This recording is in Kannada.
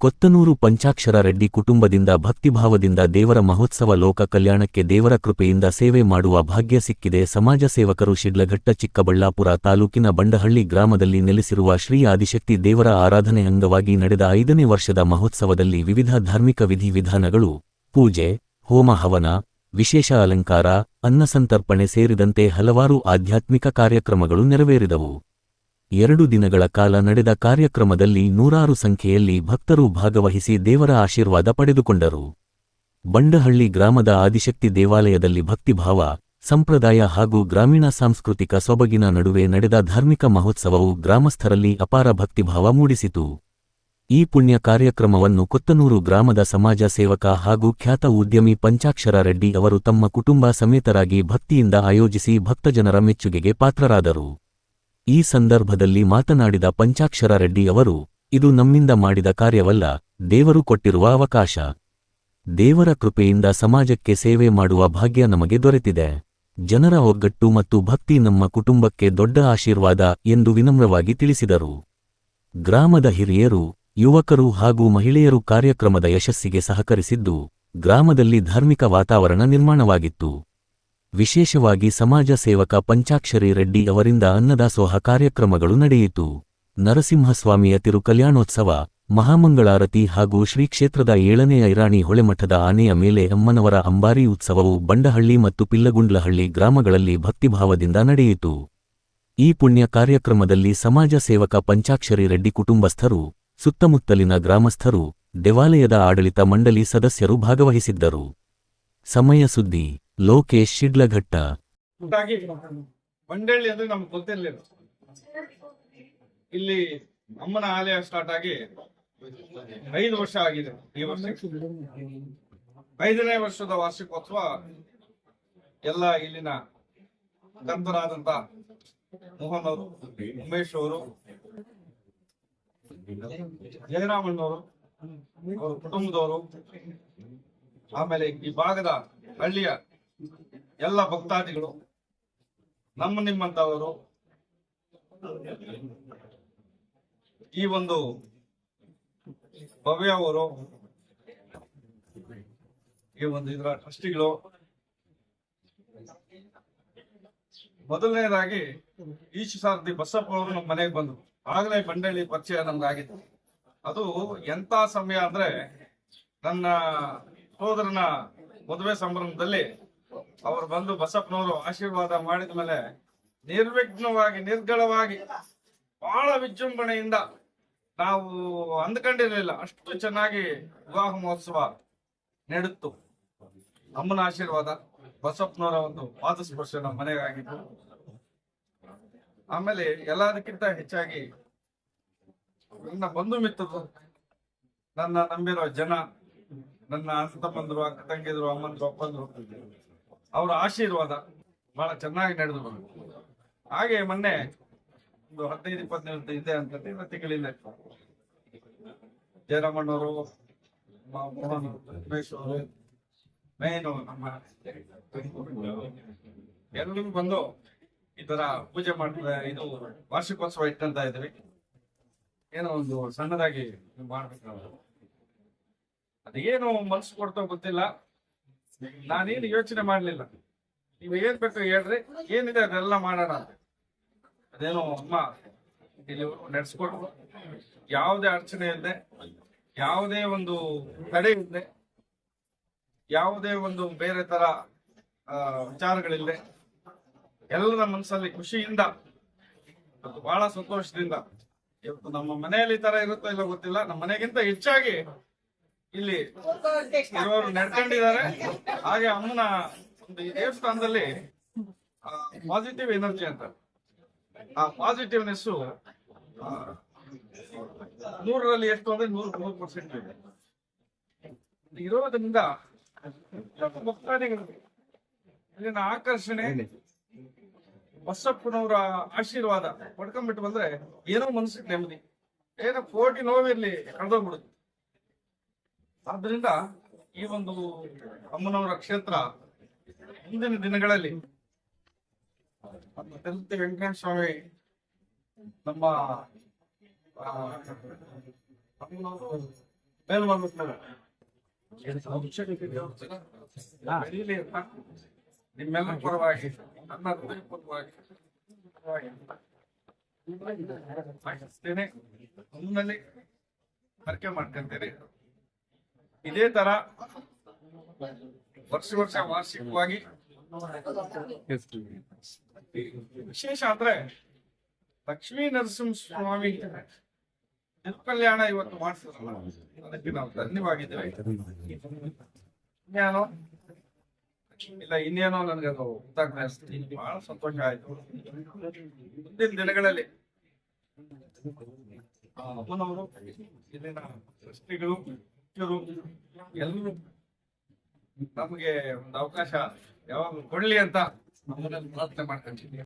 ಕೊತ್ತನೂರು ಪಂಚಾಕ್ಷರ ರೆಡ್ಡಿ ಕುಟುಂಬದಿಂದ ಭಕ್ತಿಭಾವದಿಂದ ದೇವರ ಮಹೋತ್ಸವ ಲೋಕ ಕಲ್ಯಾಣಕ್ಕೆ ದೇವರ ಕೃಪೆಯಿಂದ ಸೇವೆ ಮಾಡುವ ಭಾಗ್ಯ ಸಿಕ್ಕಿದೆ. ಸಮಾಜ ಸೇವಕರು ಶಿಡ್ಲಘಟ್ಟ ಚಿಕ್ಕಬಳ್ಳಾಪುರ ತಾಲೂಕಿನ ಬಂಡಹಳ್ಳಿ ಗ್ರಾಮದಲ್ಲಿ ನೆಲೆಸಿರುವ ಶ್ರೀ ಆದಿಶಕ್ತಿ ದೇವರ ಆರಾಧನೆ ಅಂಗವಾಗಿ ನಡೆದ ಐದನೇ ವರ್ಷದ ಮಹೋತ್ಸವದಲ್ಲಿ ವಿವಿಧ ಧಾರ್ಮಿಕ ವಿಧಿವಿಧಾನಗಳು ಪೂಜೆ, ಹೋಮ ಹವನ, ವಿಶೇಷ ಅಲಂಕಾರ ಅನ್ನಸಂತರ್ಪಣೆ ಸೇರಿದಂತೆ ಹಲವಾರು ಆಧ್ಯಾತ್ಮಿಕ ಕಾರ್ಯಕ್ರಮಗಳು ನೆರವೇರಿದವು. ಎರಡು ದಿನಗಳ ಕಾಲ ನಡೆದ ಕಾರ್ಯಕ್ರಮದಲ್ಲಿ ನೂರಾರು ಸಂಖ್ಯೆಯಲ್ಲಿ ಭಕ್ತರು ಭಾಗವಹಿಸಿ ದೇವರ ಆಶೀರ್ವಾದ ಪಡೆದುಕೊಂಡರು. ಬಂಡಹಳ್ಳಿ ಗ್ರಾಮದ ಆದಿಶಕ್ತಿ ದೇವಾಲಯದಲ್ಲಿ ಭಕ್ತಿಭಾವ, ಸಂಪ್ರದಾಯ ಹಾಗೂ ಗ್ರಾಮೀಣ ಸಾಂಸ್ಕೃತಿಕ ಸೊಬಗಿನ ನಡುವೆ ನಡೆದ ಧಾರ್ಮಿಕ ಮಹೋತ್ಸವವು ಗ್ರಾಮಸ್ಥರಲ್ಲಿ ಅಪಾರ ಭಕ್ತಿಭಾವ ಮೂಡಿಸಿತು. ಈ ಪುಣ್ಯ ಕಾರ್ಯಕ್ರಮವನ್ನು ಕೊತ್ತನೂರು ಗ್ರಾಮದ ಸಮಾಜ ಸೇವಕ ಹಾಗೂ ಖ್ಯಾತ ಉದ್ಯಮಿ ಪಂಚಾಕ್ಷರ ರೆಡ್ಡಿ ಅವರು ತಮ್ಮ ಕುಟುಂಬ ಸಮೇತರಾಗಿ ಭಕ್ತಿಯಿಂದ ಆಯೋಜಿಸಿ ಭಕ್ತಜನರ ಮೆಚ್ಚುಗೆಗೆ ಪಾತ್ರರಾದರು. ಈ ಸಂದರ್ಭದಲ್ಲಿ ಮಾತನಾಡಿದ ಪಂಚಾಕ್ಷರ ರೆಡ್ಡಿ ಅವರು, ಇದು ನಮ್ಮಿಂದ ಮಾಡಿದ ಕಾರ್ಯವಲ್ಲ, ದೇವರು ಕೊಟ್ಟಿರುವ ಅವಕಾಶ. ದೇವರ ಕೃಪೆಯಿಂದ ಸಮಾಜಕ್ಕೆ ಸೇವೆ ಮಾಡುವ ಭಾಗ್ಯ ನಮಗೆ ದೊರೆತಿದೆ. ಜನರ ಒಗ್ಗಟ್ಟು ಮತ್ತು ಭಕ್ತಿ ನಮ್ಮ ಕುಟುಂಬಕ್ಕೆ ದೊಡ್ಡ ಆಶೀರ್ವಾದ ಎಂದು ವಿನಮ್ರವಾಗಿ ತಿಳಿಸಿದರು. ಗ್ರಾಮದ ಹಿರಿಯರು, ಯುವಕರು ಹಾಗೂ ಮಹಿಳೆಯರು ಕಾರ್ಯಕ್ರಮದ ಯಶಸ್ಸಿಗೆ ಸಹಕರಿಸಿದ್ದು, ಗ್ರಾಮದಲ್ಲಿ ಧಾರ್ಮಿಕ ವಾತಾವರಣ ನಿರ್ಮಾಣವಾಗಿತ್ತು. ವಿಶೇಷವಾಗಿ ಸಮಾಜ ಸೇವಕ ಪಂಚಾಕ್ಷರಿ ರೆಡ್ಡಿ ಅವರಿಂದ ಅನ್ನದಾಸೋಹ ಕಾರ್ಯಕ್ರಮಗಳು ನಡೆಯಿತು. ನರಸಿಂಹಸ್ವಾಮಿಯ ತಿರುಕಲ್ಯಾಣೋತ್ಸವ, ಮಹಾಮಂಗಳಾರತಿ ಹಾಗೂ ಶ್ರೀಕ್ಷೇತ್ರದ ಏಳನೇ ಐರಾಣಿ ಹೊಳೆಮಠದ ಆನೆಯ ಮೇಲೆ ಅಮ್ಮನವರ ಅಂಬಾರಿ ಉತ್ಸವವು ಬಂಡಹಳ್ಳಿ ಮತ್ತು ಪಿಲ್ಲಗುಂಡ್ಲಹಳ್ಳಿ ಗ್ರಾಮಗಳಲ್ಲಿ ಭಕ್ತಿಭಾವದಿಂದ ನಡೆಯಿತು. ಈ ಪುಣ್ಯ ಕಾರ್ಯಕ್ರಮದಲ್ಲಿ ಸಮಾಜ ಸೇವಕ ಪಂಚಾಕ್ಷರಿ ರೆಡ್ಡಿ ಕುಟುಂಬಸ್ಥರು, ಸುತ್ತಮುತ್ತಲಿನ ಗ್ರಾಮಸ್ಥರು, ದೇವಾಲಯದ ಆಡಳಿತ ಮಂಡಳಿ ಸದಸ್ಯರು ಭಾಗವಹಿಸಿದ್ದರು. ಸಮಯ ಸುದ್ದಿ. ಲೋಕೇಶ್ ಶಿಡ್ಲಘಟ್ಟ. ಬಂಡಳ್ಳಿ ಅಂದ್ರೆ ನಮ್ಗೆ ಗೊತ್ತಿರ್ಲಿಲ್ಲ ಇಲ್ಲಿ ಅಮ್ಮನ ಆಲಯ ಸ್ಟಾರ್ಟ್ ಆಗಿ ಐದು ವರ್ಷ ಆಗಿದೆ ಈ ವರ್ಷ. ಐದನೇ ವರ್ಷದ ವಾರ್ಷಿಕೋತ್ಸವ ಎಲ್ಲ ಇಲ್ಲಿನ ಕಂತರಾದಂತ ಮೋಹನ್ ಅವರು ಉಮೇಶ್ ಅವರು, ಜಯರಾಮಣ್ಣವರು, ಅವ್ರ ಕುಟುಂಬದವರು, ಆಮೇಲೆ ಈ ಭಾಗದ ಹಳ್ಳಿಯ ಎಲ್ಲ ಭಕ್ತಾದಿಗಳು, ನಮ್ಮ ನಿಮ್ಮಂತವರು, ಈ ಒಂದು ಭವ್ಯ ಅವರು ಈ ಒಂದು ಇದರ ಟ್ರಸ್ಟಿಗಳು, ಮೊದಲನೇದಾಗಿ ಈಶ್ ಸಾರಥಿ ಬಸಪ್ಪ ಅವರು ನಮ್ಮ ಮನೆಗೆ ಬಂದ್ರು. ಆಗಲೇ ಬಂಡಳ್ಳಿ ಪರಿಚಯ ನಮ್ಗಾಗಿತ್ತು ಅದು ಎಂತ ಸಮಯ ಅಂದ್ರೆ ನನ್ನ ಸೋದರನ ಮದುವೆ ಸಂಭ್ರಮದಲ್ಲಿ ಅವರು ಬಂದು ಬಸಪ್ಪನವರು ಆಶೀರ್ವಾದ ಮಾಡಿದ ಮೇಲೆ ನಿರ್ವಿಘ್ನವಾಗಿ ನಿರ್ಗಳವಾಗಿ ಬಹಳ ವಿಜೃಂಭಣೆಯಿಂದ ನಾವು ಅಂದ್ಕೊಂಡಿರಲಿಲ್ಲ. ಅಷ್ಟು ಚೆನ್ನಾಗಿ ವಿವಾಹ ಮಹೋತ್ಸವ ನಡೆತ್ತು ಅಮ್ಮನ ಆಶೀರ್ವಾದ ಬಸಪ್ಪನವರ ಒಂದು ಪಾದ ಸ್ಪರ್ಶ ನಮ್ಮ ಮನೆಗಾಗಿತ್ತು ಆಮೇಲೆ ಎಲ್ಲದಕ್ಕಿಂತ ಹೆಚ್ಚಾಗಿ ನನ್ನ ಬಂಧು ಮಿತ್ರರು, ನನ್ನ ನಂಬಿರೋ ಜನ, ನನ್ನ ಅಣ್ಣ ತಮ್ಮಂದ್ರು, ಅಕ್ಕ ತಂಗಿದ್ರು ಅಮ್ಮನ ಅಪ್ಪಂದ್ರು ಅವರ ಆಶೀರ್ವಾದ ಬಹಳ ಚೆನ್ನಾಗಿ ನಡೆದು ಬಂತು. ಹಾಗೆ ಮೊನ್ನೆ ಒಂದು ಹದಿನೈದು ಇಪ್ಪತ್ತು ನಿಮಿಷ ಇದೆ ಅಂತ ತಿಂಗಳಿಂದ. ಜಯರಾಮಣ್ಣವರು ಮೇನು ನಮ್ಮ ಎಲ್ಲರೂ ಬಂದು ಈ ತರ ಪೂಜೆ ಮಾಡ್ತಾರೆ. ಇದು ವಾರ್ಷಿಕೋತ್ಸವ ಇಟ್ಟಂತ ಇದ್ವಿ ಏನೋ ಒಂದು ಸಣ್ಣದಾಗಿ ಮಾಡ್ಬೇಕು. ಅದೇನು ಮನಸ್ಸು ಕೊಡ್ತೋ ಗೊತ್ತಿಲ್ಲ. ನಾನೇನು ಯೋಚನೆ ಮಾಡ್ಲಿಲ್ಲ. ನೀವು ಏನ್ ಬೇಕು ಹೇಳ್ರಿ. ಏನಿದೆ ಅದೆಲ್ಲ ಮಾಡೋಣ ಅಂತ. ಅದೇನೋ ಅಮ್ಮ, ಇಲ್ಲಿ ನಡೆಸ್ಕೊಟ್ರು. ಯಾವುದೇ ಅಡಚಣೆ ಇಲ್ಲದೆ, ಯಾವುದೇ ಒಂದು ತಡೆ ಇಲ್ಲದೆ, ಯಾವುದೇ ಒಂದು ಬೇರೆ ತರ ವಿಚಾರಗಳಿಲ್ಲದೆ, ಎಲ್ಲರ ಮನಸ್ಸಲ್ಲಿ ಖುಷಿಯಿಂದ, ಮತ್ತು ಬಹಳ ಸಂತೋಷದಿಂದ, ಇವತ್ತು ನಮ್ಮ ಮನೆಯಲ್ಲಿ ತರ ಇರುತ್ತೋ ಇಲ್ಲ ಗೊತ್ತಿಲ್ಲ. ನಮ್ಮ ಮನೆಗಿಂತ ಹೆಚ್ಚಾಗಿ ಇಲ್ಲಿ ಇರೋರು ನಡ್ಕೊಂಡಿದ್ದಾರೆ. ಹಾಗೆ ಅಮ್ಮನ ಒಂದು ಈ ದೇವಸ್ಥಾನದಲ್ಲಿ ಪಾಸಿಟಿವ್ ಎನರ್ಜಿ ಅಂತ. ಆ ಪಾಸಿಟಿವ್ನೆಸ್ ನೂರರಲ್ಲಿ ಎಷ್ಟು ಅಂದ್ರೆ ನೂರ ಮೂರು ಪರ್ಸೆಂಟ್ ಇದೆ. ಇರೋದ್ರಿಂದ ಭಕ್ತಾದಿಗಳು ಇಲ್ಲಿನ ಆಕರ್ಷಣೆ ಬಸಪ್ಪನವರ ಆಶೀರ್ವಾದ ಪಡ್ಕೊಂಡ್ಬಿಟ್ಟು ಬಂದ್ರೆ ಏನೋ ಮನಸ್ಸಿಗೆ ನೆಮ್ಮದಿ. ಏನೋ ಕೋಟಿ ನೋವಿರ್ಲಿ ಕಳೆದೋಗ್ಬಿಡುತ್ತೆ ಆದ್ರಿಂದ ಈ ಒಂದು ಅಮ್ಮನವರ ಕ್ಷೇತ್ರ ಮುಂದಿನ ದಿನಗಳಲ್ಲಿ ತಿರುಪತಿ ವೆಂಕಟೇಶ್ವರ ಸ್ವಾಮಿ ನಮ್ಮ ನಿಮ್ಮೆಲ್ಲ ಪರವಾಗಿ ನನ್ನ ಹೃದಯಪೂರ್ವಕವಾಗಿ ಅಷ್ಟೇನೆ ಒಮ್ಮೆಲೆ ಹರಕೆ ಮಾಡ್ಕೊಂತೇನೆ ಇದೇ ತರ ವರ್ಷ ವರ್ಷ ವಾರ್ಷಿಕವಾಗಿ ವಿಶೇಷ ಅಂದ್ರೆ ಲಕ್ಷ್ಮೀ ನರಸಿಂಹ ಸ್ವಾಮಿ ಕಲ್ಯಾಣ ಇವತ್ತು ಮಾಡಿಸಿದ್ರಲ್ಲ ಅದಕ್ಕೆ ನಾವು ಧನ್ಯವಾಗಿದ್ದೇವೆ. ಇನ್ನೇನೋ ಇಲ್ಲ ಇನ್ನೇನೋ ನನಗೆ ಅದು ಗೊತ್ತಾಗ್ತಾ ಬಹಳ ಸಂತೋಷ ಆಯ್ತು. ಮುಂದಿನ ದಿನಗಳಲ್ಲಿ ಅಮ್ಮನವರು, ಇಲ್ಲಿನ ಮುಖ್ಯರು ಎಲ್ಲರೂ ನಮಗೆ ಒಂದು ಅವಕಾಶ ಯಾವಾಗ ಕೊಡ್ಲಿ ಅಂತ ಪ್ರಾರ್ಥನೆ ಮಾಡ್ಕೊಂತೀನಿ